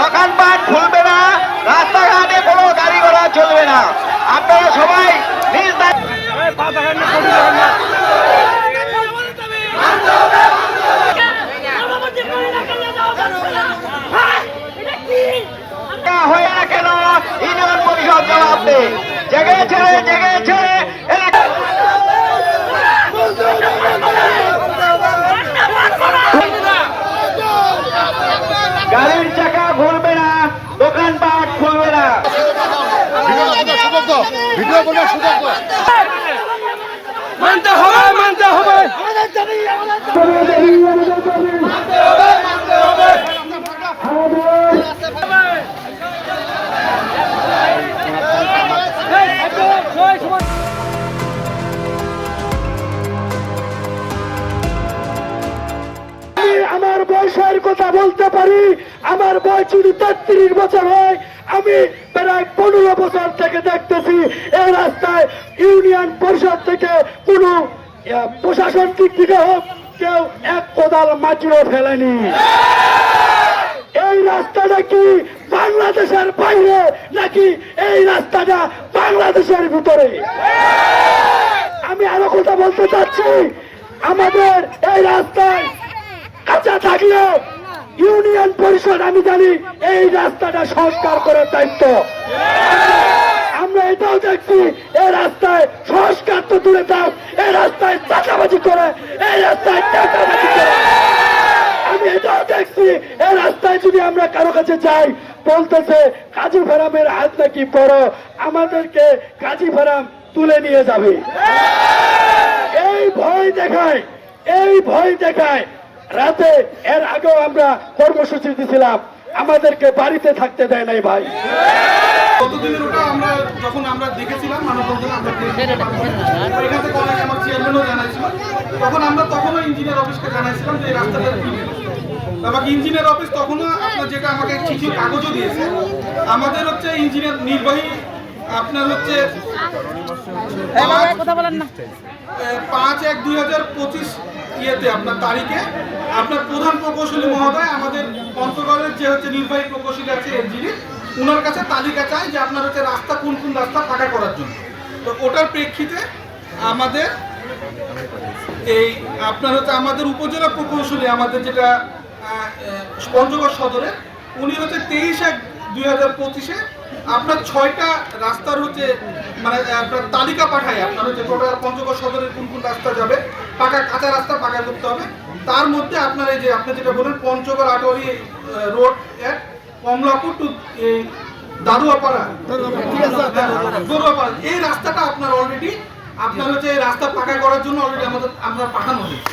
দোকানপাট খুলবে না, রাস্তাঘাটে কোনো গাড়ি ঘোড়া চলবে না। আপনারা সবাই দায়িত্ব হয়ে না কেন ইউনিয়ন পরিষদ জবাব দেয় জেগেছে জেগেছে। ঘুরবে না দোকানপাট খুলবে না। ভিডিও কথা বলতে পারি, আমার বয়স যদি তেত্রিশ বছর হয়, আমি প্রায় পনেরো বছর থেকে দেখতেছি এই রাস্তায় ইউনিয়ন পরিষদ থেকে কোনো প্রশাসন দিক থেকে হোক, কেউ এক কোদাল মাটিও ফেলেনি। এই রাস্তাটা কি বাংলাদেশের বাইরে, নাকি এই রাস্তাটা বাংলাদেশের ভিতরে? আমি আরও কথা বলতে চাচ্ছি, আমাদের এই রাস্তায় কাঁচা থাকলে ইউনিয়ন পরিষদ, আমি জানি এই রাস্তাটা সংস্কার করার দায়িত্ব। আমরা এটাও দেখছি, এই রাস্তায় সংস্কার তো দূরে থাক, এই রাস্তায় চাকাবাজি করে, এই রাস্তায় টাকাবাজি করে। আমি এটাও দেখছি, এই রাস্তায় যদি আমরা কারও কাছে যাই, বলতেছে, কাজী ফেরামের হাত নাকি বড় আমাদেরকে কাজী ফেরাম তুলে নিয়ে যাবে। এই ভয় দেখায়, এই ভয় দেখায় রাতে এর আগেও আমরা কর্মসূচি দিয়েছিলাম আমাদেরকে বাড়িতে থাকতে দেয় নাই ভাই। গতদিনের ওটা আমরা যখন আমরা দেখেছিলাম মানববন্ধনে আমরা দেখেছিলাম। এখান থেকে আমার চেয়ারম্যানও জানাইছিল। তখন আমরা তখনও ইঞ্জিনিয়ার অফিসকে জানাইছিলাম যে এই রাস্তাটা কি? আমাকে ইঞ্জিনিয়ার অফিস তখনও আপনার যেটা আমাকে চিঠি কাগজও দিয়েছে। আমাদের হচ্ছে ইঞ্জিনিয়ার নির্বাহী আপনার হচ্ছে কথা বলেন না। পাঁচ এক দুই হাজার পঁচিশ ইয়েতে আপনার তারিখে আপনার প্রধান প্রকৌশলী মহোদয় আমাদের পঞ্চগড়ের যে হচ্ছে নির্বাহী প্রকৌশলী আছে এনজিনি ওনার কাছে তালিকা চাই যে আপনার হচ্ছে রাস্তা, কোন কোন রাস্তা ফাঁকা করার জন্য। তো ওটার প্রেক্ষিতে আমাদের এই আপনার হচ্ছে আমাদের উপজেলা প্রকৌশলী, আমাদের যেটা পঞ্চগড় সদরে উনি হচ্ছে তেইশ এক দুই হাজার পঁচিশে আপনার ছয়টা রাস্তার হচ্ছে মানে আপনার তালিকা পাঠায়। আপনার হচ্ছে টোটাল পঞ্চগড় সদরের কোন কোন রাস্তা যাবে পাকা কাঁচা রাস্তা পাকা করতে হবে। তার মধ্যে আপনার এই যে আপনি যেটা বলেন পঞ্চগড় আটোয়ারি রোড এক কমলাপুর টু এই দারুয়াপাড়া। এই রাস্তাটা আপনার অলরেডি আপনার হচ্ছে এই রাস্তা পাকা করার জন্য অলরেডি আমাদের আমরা পাঠানো হয়েছে।